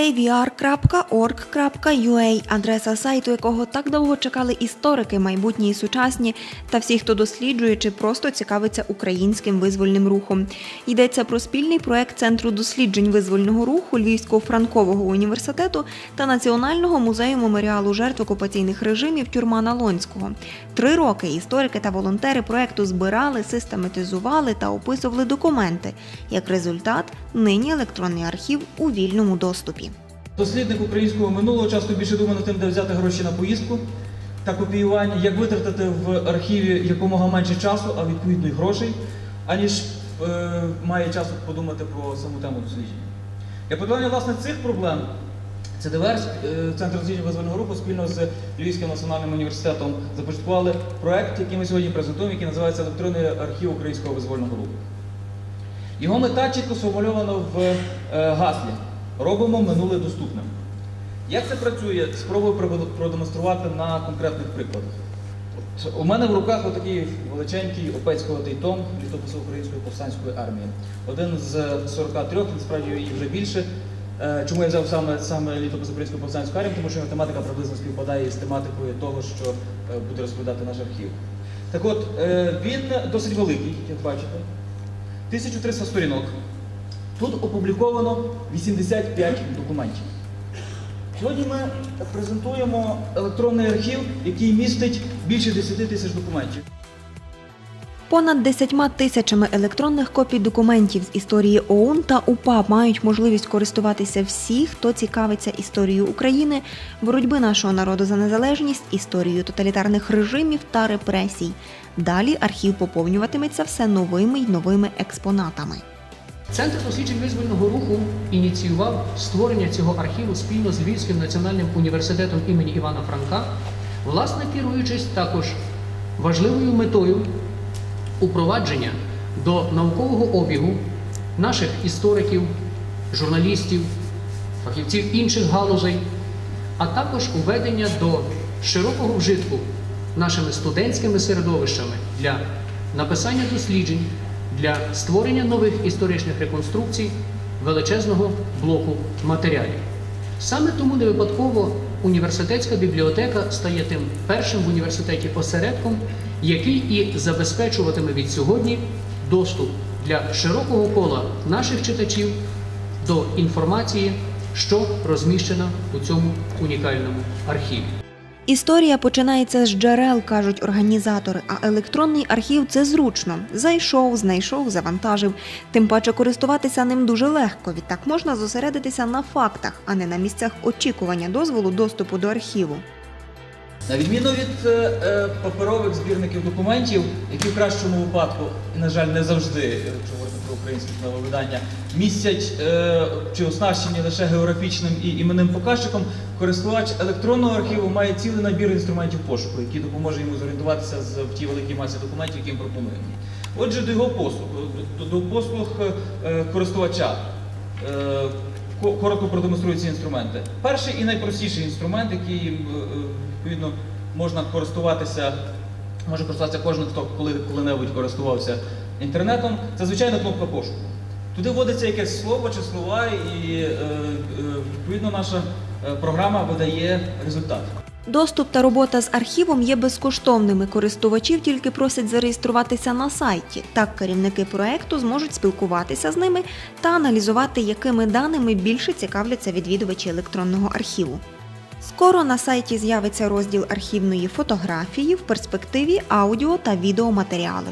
avr.org.ua – адреса сайту, якого так довго чекали історики, майбутні і сучасні, та всі, хто досліджує чи просто цікавиться українським визвольним рухом. Йдеться про спільний проект Центру досліджень визвольного руху Львівського франкового університету та Національного музею меморіалу жертв окупаційних режимів Тюрмана Лонського. Три роки історики та волонтери проекту збирали, систематизували та описували документи. Як результат, нині електронний архів у вільному доступі. Дослідник українського минулого часто більше думає над тим, де взяти гроші на поїздку та копіювання, як витратити в архіві якомога менше часу, а відповідно й грошей, аніж е, має часу подумати про саму тему дослідження. Для подолання власне цих проблем ЦДВР, е, Центр досліджень визвольного руху спільно з Львівським національним університетом започаткували проект, який ми сьогодні презентуємо, який називається Електронний архів українського визвольного руху. Його мета чітко сформульована в е, гаслі робимо минуле доступним. Як це працює? Спробую продемонструвати на конкретних прикладах. От у мене в руках отакий величенький опецького том літопису Української повстанської армії. Один з 43, насправді її вже більше. Е, Чому я взяв саме, саме літопис Української повстанської армії? Тому що його тематика приблизно співпадає з тематикою того, що е, буде розповідати наш архів. Так от, е, він досить великий, як бачите. 1300 сторінок. Тут опубліковано 85 документів. Сьогодні ми презентуємо електронний архів, який містить більше 10 тисяч документів. Понад 10 тисячами електронних копій документів з історії ОУН та УПА мають можливість користуватися всі, хто цікавиться історією України, боротьби нашого народу за незалежність, історією тоталітарних режимів та репресій. Далі архів поповнюватиметься все новими й новими експонатами. Центр досліджень визвольного руху ініціював створення цього архіву спільно з Львівським національним університетом імені Івана Франка, власне керуючись також важливою метою упровадження до наукового обігу наших істориків, журналістів, фахівців інших галузей, а також уведення до широкого вжитку нашими студентськими середовищами для написання досліджень, для створення нових історичних реконструкцій величезного блоку матеріалів. Саме тому не випадково університетська бібліотека стає тим першим в університеті осередком, який і забезпечуватиме від сьогодні доступ для широкого кола наших читачів до інформації, що розміщена у цьому унікальному архіві. Історія починається з джерел, кажуть організатори, а електронний архів це зручно. Зайшов, знайшов, завантажив. Тим паче користуватися ним дуже легко. Відтак можна зосередитися на фактах, а не на місцях очікування дозволу доступу до архіву. На відміну від е, е, паперових збірників документів, які в кращому випадку, на жаль, не завжди, якщо говорити про українське нововидання, містять е, чи оснащені лише географічним і іменним показчиком, користувач електронного архіву має цілий набір інструментів пошуку, який допоможе йому зорієнтуватися в тій великій масі документів, які їм пропонуємо. Отже, до його послуг, до, послуг користувача. Ко- Коротко продемонструю ці інструменти. Перший і найпростіший інструмент, який е, е, відповідно можна користуватися, може користуватися кожен, хто коли, коли-небудь користувався інтернетом, це звичайно кнопка пошуку. Туди вводиться якесь слово чи слова, і е, відповідно наша програма видає результат. Доступ та робота з архівом є безкоштовними. Користувачів тільки просять зареєструватися на сайті. Так керівники проекту зможуть спілкуватися з ними та аналізувати, якими даними більше цікавляться відвідувачі електронного архіву. Скоро на сайті з'явиться розділ архівної фотографії, в перспективі аудіо та відеоматеріали.